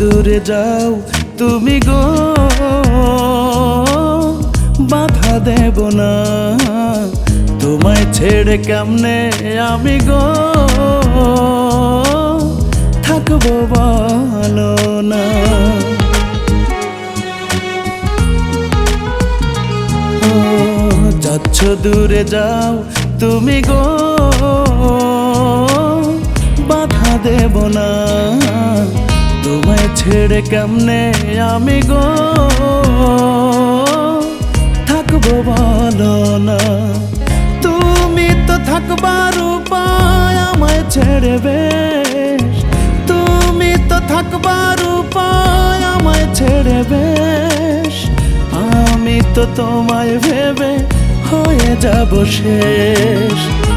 দূরে যাও তুমি গো, বাধা দেব না। তোমায় ছেড়ে কেমনে আমি গো, থাকব বলো না। যাচ্ছ দূরে যাও তুমি গো, বাধা দেব না। তোমায় ছেড়ে কেমনে আমি গো? থাকব বলো না। তুমি তো থাকবার উপায় আমায় ছেড়ে বেশ। তুমি তো থাকবার উপায় আমায় ছেড়ে বেশ। আমি তো তোমায় ভেবে হয়ে যাব শেষ।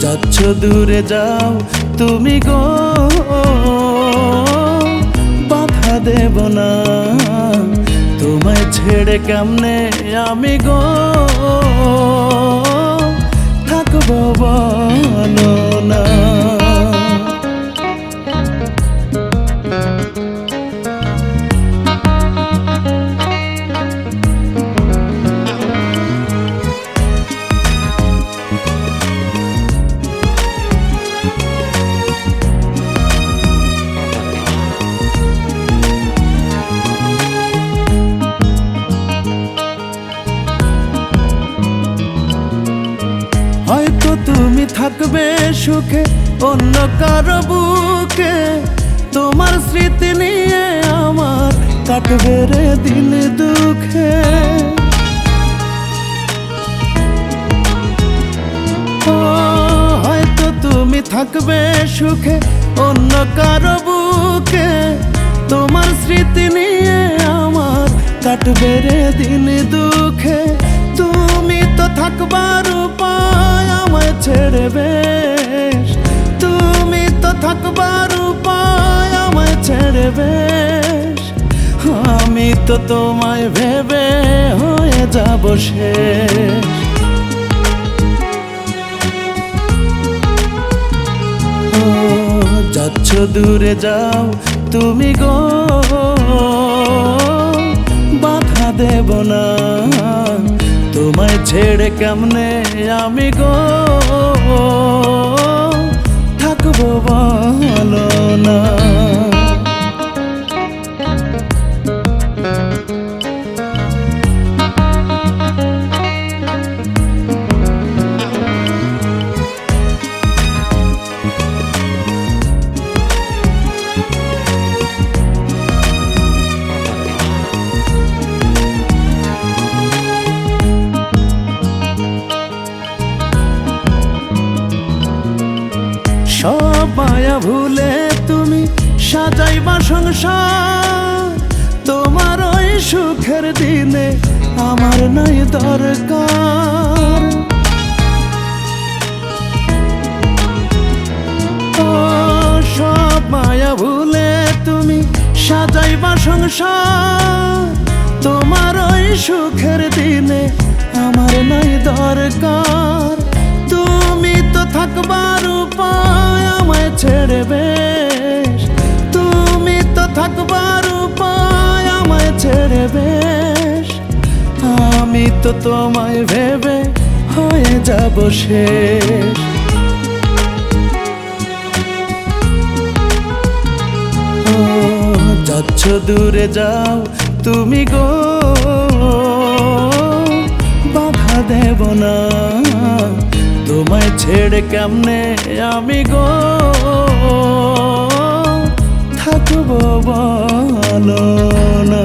যাচ্ছ দূরে যাও, তুমি গো। বাধা দেব না। তোমায় ছেড়ে কেমনে আমি গো? থাকব বলো হয়তো তুমি থাকবে সুখে, অন্য কারও বুকে। তোমার স্মৃতি নিয়ে আমার কাটবে রে দিন দুঃখে। হয়তো তুমি থাকবে সুখে, অন্য কারও বুকে। তোমার স্মৃতি নিয়ে আমার কাটবে রে দিন দুঃখে। তুমি তো থাকবার ছেড়ে বেশ। তুমি তো থাকবার উপায় আমায় ছেড়ে বেশ। আমি তো তোমায় ভেবে হয়ে যাব শেষ। যাচ্ছ দূরে যাও তুমি গো। বাধা দেব না। তোমায় ছেড়ে কেমনে আমি গো? থাকব বলো না। মায়া ভুলে তুমি সাজাইবা সংসার। তোমার ওই সুখের দিনে আমার নাই দরকার। সব মায়া ভুলে তুমি সাজাইবা সংসার। তোমার ওই সুখের দিনে আমার নাই দরকার। তুমি তো থাকবার আমি তো তোমায় ভেবে হয়ে যাব ও, যাচ্ছ দূরে যাও তুমি গো। বাধা দেব না। তোমায় ছেড়ে কেমনে আমি গো? থাকব বলো না